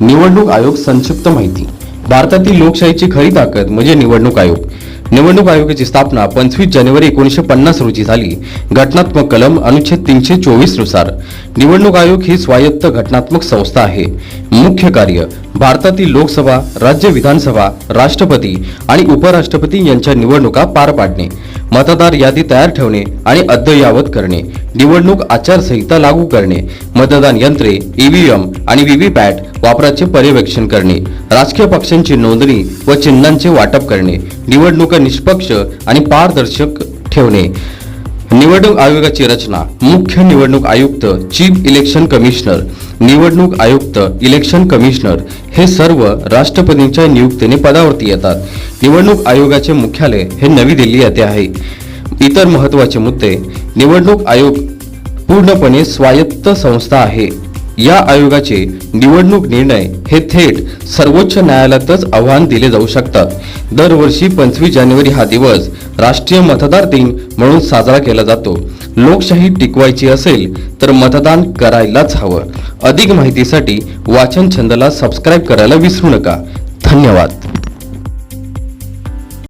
निवडणूक आयोग संक्षिप्त माहिती. भारतातील लोकशाहीची खरी ताकद म्हणजे निवडणूक आयोग. निवडणूक आयोगाची स्थापना पंचवीस जानेवारी एकोणीसशे पन्नास रोजी झाली. घटनात्मक कलम अनुच्छेद तीनशे चोवीसनुसार. निवडणूक आयोग ही स्वायत्त घटनात्मक संस्था आहे. मुख्य कार्य भारतातील लोकसभा राज्य विधानसभा राष्ट्रपती आणि उपराष्ट्रपती यांच्या निवडणुका पार पाडणे. मतदार यादी तयार ठेवणे आणि अद्ययावत करणे निवडणूक आचारसंहिता लागू करणे मतदान यंत्रे ईव्हीएम आणि व्हीव्हीपॅट वापराचे पर्यवेक्षण करणे राजकीय पक्षांची नोंदणी व चिन्हांचे वाटप करणे निवडणुका निष्पक्ष आणि पारदर्शक ठेवणे. निवडणूक आयोगाची रचना मुख्य निवडणूक आयुक्त चीफ इलेक्शन कमिशनर निवडणूक आयुक्त इलेक्शन कमिशनर हे सर्व राष्ट्रपतींच्या नियुक्तीने पदावरती येतात. निवडणूक आयोगाचे मुख्यालय हे नवी दिल्ली येथे आहे. इतर महत्त्वाचे मुद्दे निवडणूक आयोग पूर्णपणे स्वायत्त संस्था आहे. या आयोगाचे निवडणूक निर्णय हे थेट सर्वोच्च न्यायालयातच आव्हान दिले जाऊ शकतात. दरवर्षी पंचवीस जानेवारी हा दिवस राष्ट्रीय मतदार दिन म्हणून साजरा केला जातो. लोकशाही टिकवायची असेल तर मतदान करायलाच हवं. अधिक माहितीसाठी वाचन छंदला सबस्क्राईब करायला विसरू नका. धन्यवाद.